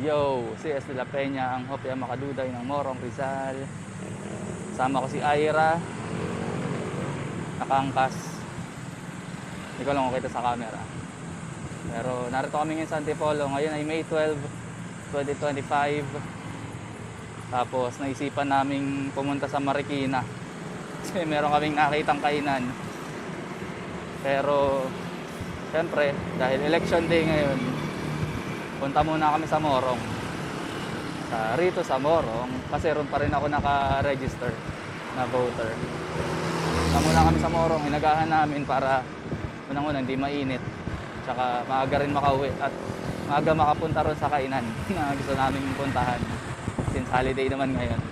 Yo, si S. De La Peña, ang hopya makaduday ng Morong Rizal. Sama ko si Ira. Nakangkas. Hindi ko lang kita sa camera. Pero narito kami ngayon sa Antipolo. Ngayon ay May 12, 2025. Tapos naisipan naming pumunta sa Marikina. Kasi meron kaming nakitang kainan. Pero, syempre, dahil election day ngayon, punta muna kami sa Morong. Sa, rito sa Morong, kasi ron pa rin ako naka-register na voter. Punta muna kami sa Morong, inagahan namin para unang-una hindi mainit. Tsaka maaga rin makauwi at maaga makapunta ron sa kainan na gusto namin puntahan. Since holiday naman ngayon.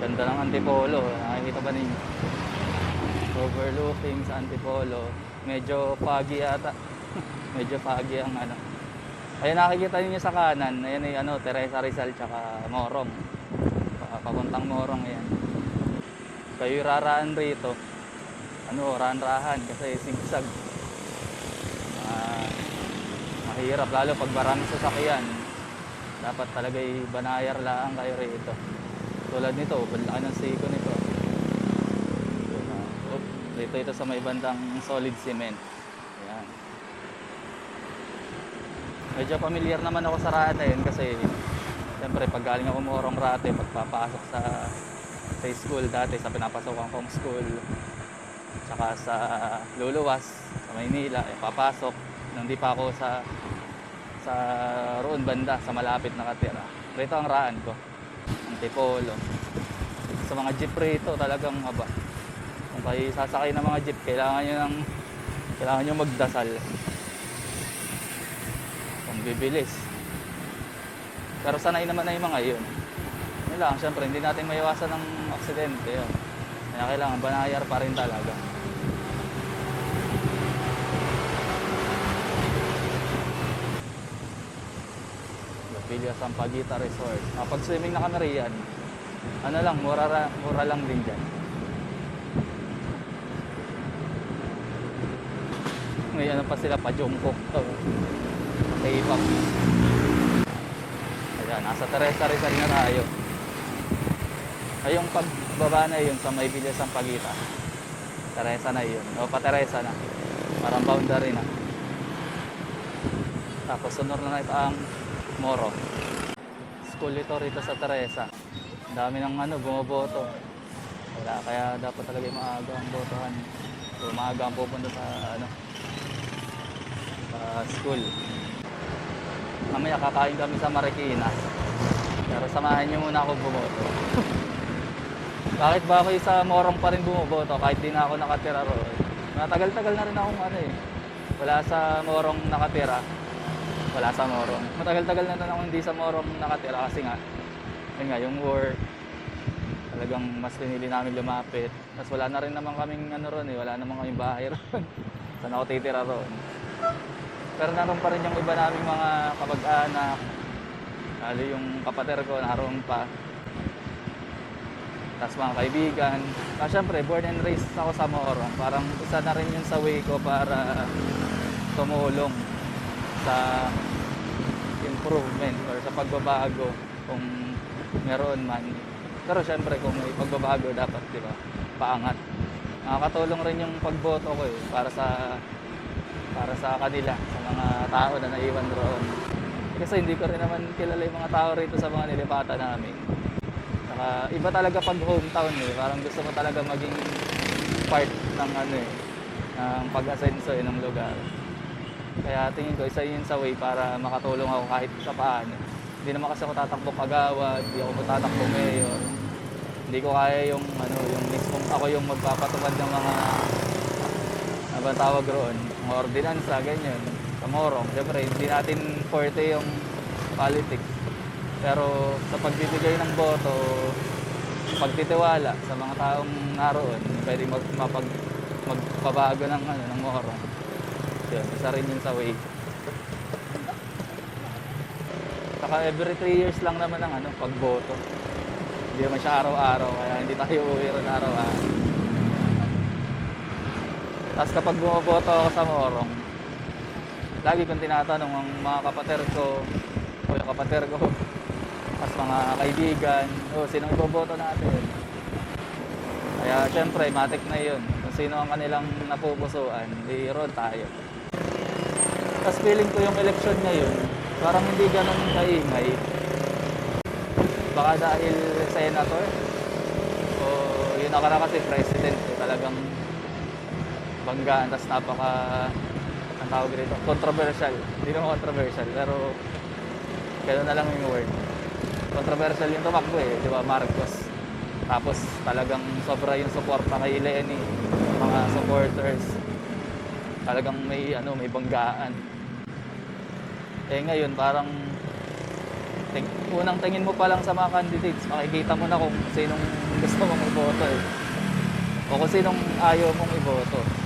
Ganda ng Antipolo. Nakikita ba ninyo? Overlooking sa Antipolo. Medyo foggy yata. Medyo foggy ang ano. Ayun nakikita niyo sa kanan. Ayan ay ano, Teresa Rizal tsaka Morong. Pa- Papuntang Morong yan. Kayo raraan rito. Ano, ran-rahan kasi sigsag. Ah, mahirap lalo pag maraming sasakyan. Dapat talaga banayar lang kayo rito. Tulad nito, laki ng siko nito. Dito ito sa may bandang solid cement. Ayan. Medyo familiar naman ako sa Rate kasi siyempre pag galing ako morong Rate, pagpapasok sa sa school. Dati sa pinapasokan kong school tsaka sa Luluwas sa Maynila eh, papasok. Nung di pa ako sa sa roon banda sa malapit na katira. Rito ang raan ko. Antipolo. Sa mga jeep rito talagang aba kung kayo sasakay ng mga jeep kailangan nyo ng kailangan nyo magdasal. Kung bibilis. Pero sanay naman na yung mga yun. Yun lang syempre hindi natin maiwasan ng aksidente yun. Kaya kailangan banayar pa rin talaga. Villa Sampaguita Resort. Ah, pag swimming na kami riyan, ano lang, mura, ra- mura lang din dyan. May ano pa sila, pa Jungkook. Oh. K-pop. Ayan, nasa Teresa Rizal na tayo. Ay, yung pagbaba na yun sa may Villa Sampaguita. Teresa na yun. O, pa Teresa na. Parang boundary na. Tapos sunod na ito ang Moro. School ito rito sa Teresa. Ang dami ng ano, bumoboto. Wala, kaya dapat talaga maaga ang botohan. So, maaga ang pupunta sa ano, sa school. Mamaya kakain kami sa Marikina. Pero samahan niyo muna ako bumoto. Bakit ba ako sa Morong pa rin bumoboto kahit di na ako nakatira roon? Matagal-tagal na rin akong ano eh. Wala sa Morong nakatira wala sa Morong. Matagal-tagal na rin ako hindi sa Morong nakatira kasi nga, yun nga, yung work, talagang mas pinili namin lumapit. Tapos wala na rin naman kaming ano ron eh, wala naman kaming bahay ron. Saan ako titira ron. Pero naroon pa rin yung iba naming mga kapag-anak, lalo yung kapater ko, naroon pa. Tapos mga kaibigan. Tapos syempre, born and raised ako sa Morong. Parang isa na rin yun sa way ko para tumulong sa improvement or sa pagbabago kung meron man. Pero syempre kung may pagbabago dapat, di ba, paangat. Nakakatulong rin yung pagboto ko eh, para sa para sa kanila, sa mga tao na naiwan roon. Kasi hindi ko rin naman kilala yung mga tao rito sa mga nilipatan namin. Saka iba talaga pag hometown eh, parang gusto mo talaga maging part ng ano eh, ng pag-asenso eh, ng lugar. Kaya tingin ko isa yun sa way para makatulong ako kahit sa paano. Hindi naman kasi ako tatakbo kagawad, hindi ako tatakbo mayor. Hindi ko kaya yung ano, yung mismong ako yung magpapatupad ng mga ba tawag roon, mga ordinansa, ganyan. Sa Morong, syempre hindi natin forte yung politics. Pero sa pagbibigay ng boto, pagtitiwala sa mga taong naroon, pwede mag, mapag, magpabago ng, ano, ng Morong. Yun, isa rin yun sa way. Saka every 3 years lang naman ang ano, pagboto. Hindi naman siya araw-araw, kaya hindi tayo uwi rin araw-araw. Tapos kapag bumoboto ako sa Morong, lagi kong tinatanong ang mga kapatid ko, o yung kapatid ko, tapos mga kaibigan, o sino iboboto natin. Kaya syempre, matik na yun. Kung sino ang kanilang napupusuan, di tayo. Tapos feeling ko yung election ngayon, parang hindi ganun kaingay. Baka dahil senator, o yun nakara kasi president, eh, talagang banggaan, tapos napaka, ang tawag rito, controversial. Hindi naman controversial, pero gano'n na lang yung word. Controversial yung tumakbo eh, di ba, Marcos. Tapos talagang sobra yung suporta kay Lenny, mga supporters. Talagang may ano, may banggaan. Eh ngayon parang ting, unang tingin mo pa lang sa mga candidates, makikita mo na kung sinong gusto mong iboto eh. O kung sinong ayaw mong iboto.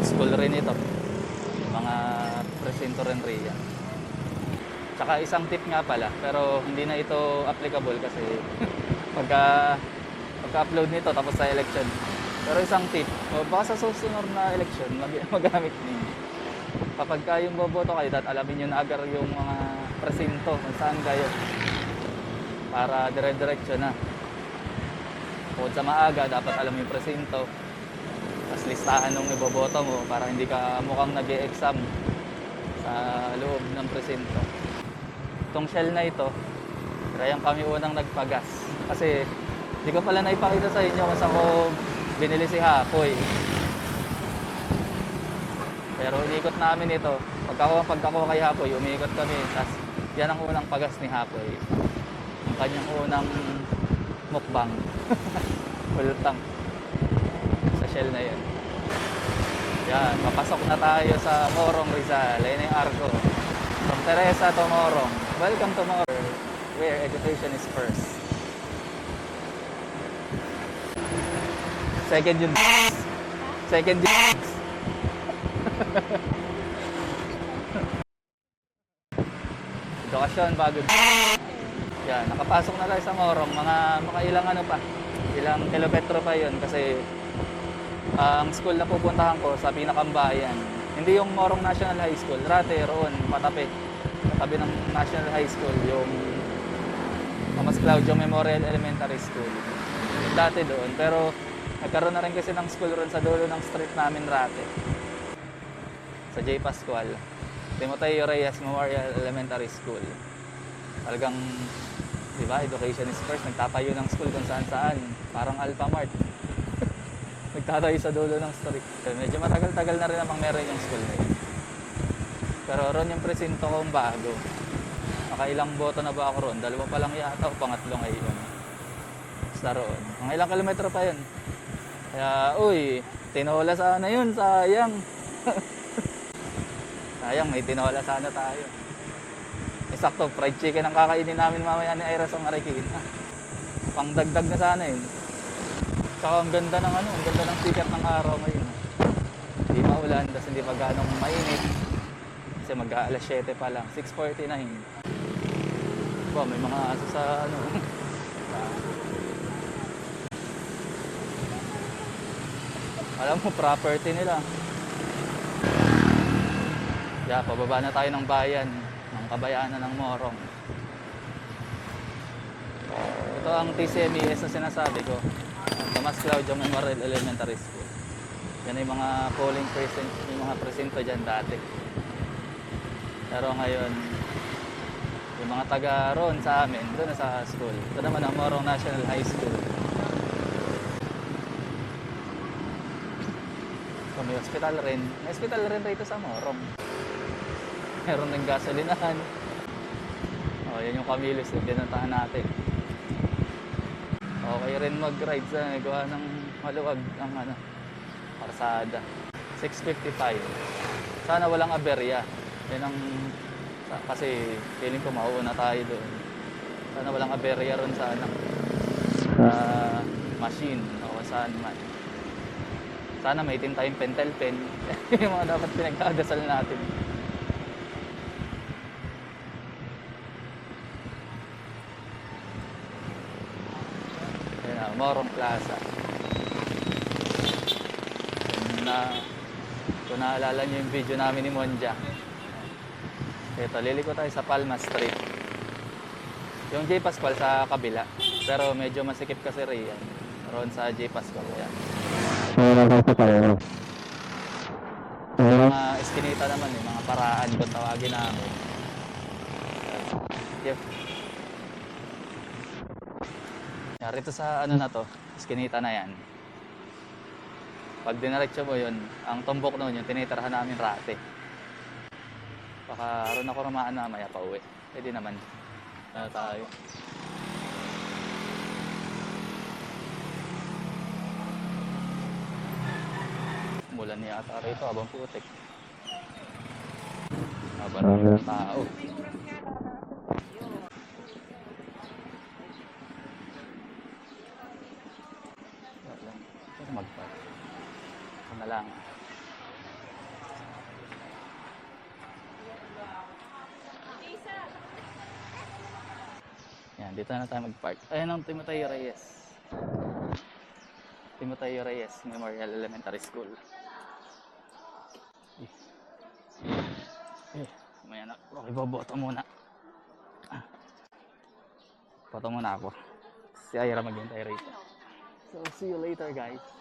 Ito, school rin ito. Yung mga presinto rin riyan. Tsaka isang tip nga pala, pero hindi na ito applicable kasi pagka pagka-upload nito tapos sa election. Pero isang tip, o baka sa susunod na election, mag magamit ninyo. Kapag kayong boboto kayo, dapat alamin nyo na agad yung mga presinto kung saan kayo. Para dire-diretso na. Bukod sa maaga, dapat alam yung presinto. Tapos listahan nung iboboto mo para hindi ka mukhang nag exam sa loob ng presinto. Itong shell na ito, kaya kami unang nagpagas. Kasi hindi ko pala naipakita sa inyo kung saan ko binili si Hapoy. Pero inikot namin ito. Pagka pagkako kay Hapoy, umiikot kami. Tapos yan ang unang pagas ni Hapoy. Ang kanyang unang mukbang. Full tank. Shell na yun. Yan, papasok na tayo sa Morong Rizal. Ayun yung arko. From Teresa to Morong. Welcome to Morong, where education is first. Second yun. Second yun. Edukasyon bago. Yan, nakapasok na tayo sa Morong. Mga, mga ilang ano pa. Ilang kilometro pa yun kasi ang school na pupuntahan ko sa pinakambayan. Hindi yung Morong National High School. Rate, roon, matapi. Tabi ng National High School, yung Thomas Claudio Memorial Elementary School. Dati doon. Pero nagkaroon na rin kasi ng school roon sa dulo ng street namin Rate. Sa J. Pascual. Timoteo Reyes Memorial Elementary School. Talagang, di ba, education is first. Nagtatayo ng school kung saan saan. Parang Alphamart. Nagtatayo sa dulo ng street. Medyo matagal-tagal na rin namang meron yung school na yun. Pero ron yung presinto kong bago. Nakailang boto na ba ako ron? Dalawa pa lang yata o pangatlo ngayon. Basta roon. Mga ilang kilometro pa yun. Kaya, uy, tinola sana yun, sayang. sayang, may tinola sana tayo. Eksakto, fried chicken ang kakainin namin mamaya ni Ira sa Marikina. Pangdagdag na sana yun. Tsaka ang ganda ng ano, ang ganda ng sikat ng araw ngayon. Hindi maulan, tapos hindi pa ganong mainit. Kasi mag alas 7 pa lang, 6.49. Ba, may mga aso sa ano. Alam mo, property nila. Yeah, pababa na tayo ng bayan, ng kabayaanan ng Morong. Ito ang TCMES na sinasabi ko. Tomas Claudio Memorial Elementary School. Yan yung mga polling precinct, yung mga presinto dyan dati. Pero ngayon, yung mga taga roon sa amin, doon na sa school. Ito naman ang Morong National High School. So, may hospital rin. May hospital rin rito sa Morong. Meron ng gasolinahan. Oh, yan yung Camilos na binantahan natin. Okay rin mag-ride sa gawa ng maluwag ang ano, parsada. 6.55. Sana walang aberya. Yan ang kasi feeling ko mauuna tayo doon. Sana walang aberya ron sa ano, sa machine o saan man. Sana may tin tayong pentel pen. yung mga dapat pinagdadasal natin. Morong Plaza. na kung naalala nyo yung video namin ni Monja. Ito, liliko tayo sa Palma Street. Yung J. Pascual sa kabila. Pero medyo masikip kasi rin yan. Roon sa J. Pascual. Yan. Yung mga eskinita naman, yung mga paraan kung tawagin namin. Yep. Yan, rito sa ano na to, eskinita na yan. Pag dinaretso mo yun, ang tumbok noon yung tinitirahan namin rate. Baka ron ako ramaan na maya pa uwi. Pwede naman. Ano tayo? Mulan yata rito habang putik. Habang ng tao. Wala. Sino magpark? Ako na lang. Yan, dito na tayo mag-park. Ayan ang Timotay Reyes. Timotay Reyes Memorial Elementary School. Eh, eh may anak. Okay, boboto muna. Ah. Boto muna ako. Si Ira maghintay rito. So, see you later guys.